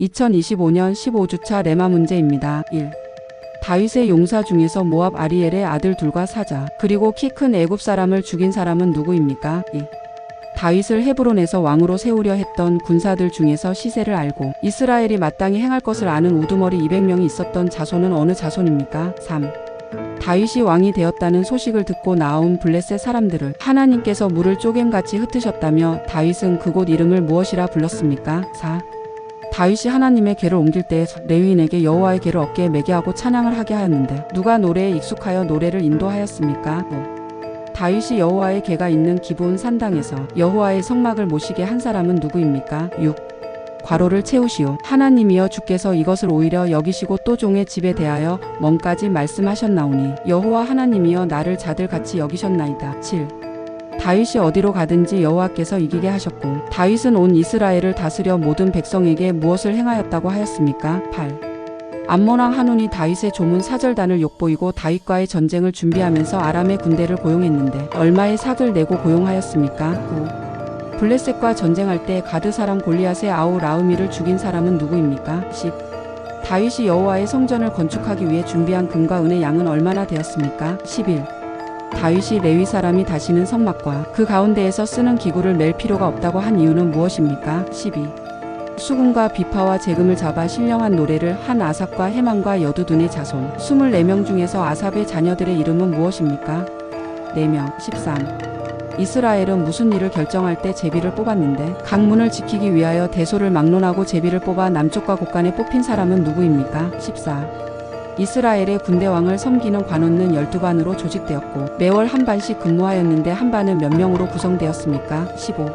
2025년 15주차 레마 문제입니다. 1. 다윗의 용사 중에서 모압 아리엘의 아들 둘과 사자, 그리고 키 큰 애굽 사람을 죽인 사람은 누구입니까? 2. 다윗을 헤브론에서 왕으로 세우려 했던 군사들 중에서 시세를 알고 이스라엘이 마땅히 행할 것을 아는 우두머리 200명이 있었던 자손은 어느 자손입니까? 3. 다윗이 왕이 되었다는 소식을 듣고 나온 블레셋 사람들을 하나님께서 물을 쪼갬같이 흩으셨다며 다윗은 그곳 이름을 무엇이라 불렀습니까? 4. 다윗이 하나님의 궤를 옮길 때 레위인에게 여호와의 궤를 어깨에 매게 하고 찬양을 하게 하였는데 누가 노래에 익숙하여 노래를 인도하였습니까? 5. 다윗이 여호와의 궤가 있는 기브온 산당에서 여호와의 성막을 모시게 한 사람은 누구입니까? 6. 괄호를 채우시오. 하나님이여 주께서 이것을 오히려 여기시고 또 종의 집에 대하여 멍까지 말씀하셨나오니 여호와 하나님이여 나를 자들같이 여기셨나이다. 7. 다윗이 어디로 가든지 여호와께서 이기게 하셨고 다윗은 온 이스라엘을 다스려 모든 백성에게 무엇을 행하였다고 하였습니까? 8. 암몬왕 한운이 다윗의 조문 사절단을 욕보이고 다윗과의 전쟁을 준비하면서 아람의 군대를 고용했는데 얼마의 삭을 내고 고용하였습니까? 9. 블레셋과 전쟁할 때 가드 사람 골리앗의 아우 라우미를 죽인 사람은 누구입니까? 10. 다윗이 여호와의 성전을 건축하기 위해 준비한 금과 은의 양은 얼마나 되었습니까? 11. 다윗이 레위 사람이 다시는 성막과 그 가운데에서 쓰는 기구를 맬 필요가 없다고 한 이유는 무엇입니까? 12. 수금과 비파와 재금을 잡아 신령한 노래를 한 아삽과 해만과 여두둔의 자손 24명 중에서 아삽의 자녀들의 이름은 무엇입니까? 4명 13. 이스라엘은 무슨 일을 결정할 때 제비를 뽑았는데 강문을 지키기 위하여 대소를 막론하고 제비를 뽑아 남쪽과 곳간에 뽑힌 사람은 누구입니까? 14. 이스라엘의 군대왕을 섬기는 관원은 12반으로 조직되었고 매월 한 반씩 근무하였는데 한 반은 몇 명으로 구성되었습니까? 15.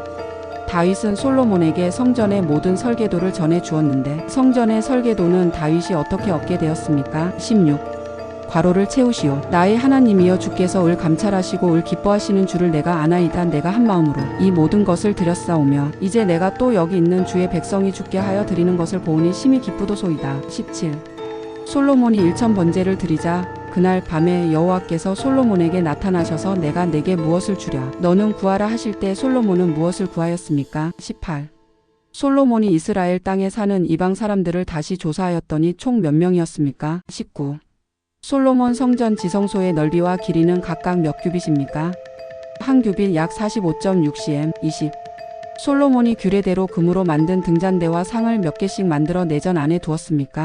다윗은 솔로몬에게 성전의 모든 설계도를 전해 주었는데 성전의 설계도는 다윗이 어떻게 얻게 되었습니까? 16. 괄호를 채우시오. 나의 하나님이여 주께서 을 감찰하시고 을 기뻐하시는 줄을 내가 아나이다. 내가 한 마음으로 이 모든 것을 드렸사오며 이제 내가 또 여기 있는 주의 백성이 죽게 하여 드리는 것을 보니 심히 기쁘도소이다. 17. 솔로몬이 일천 번제를 드리자 그날 밤에 여호와께서 솔로몬에게 나타나셔서 내가 내게 무엇을 주랴 너는 구하라 하실 때 솔로몬은 무엇을 구하였습니까? 18. 솔로몬이 이스라엘 땅에 사는 이방 사람들을 다시 조사하였더니 총 몇 명이었습니까? 19. 솔로몬 성전 지성소의 넓이와 길이는 각각 몇 규빗입니까? 한 규빗 약 45.6cm 20. 솔로몬이 규례대로 금으로 만든 등잔대와 상을 몇 개씩 만들어 내전 안에 두었습니까?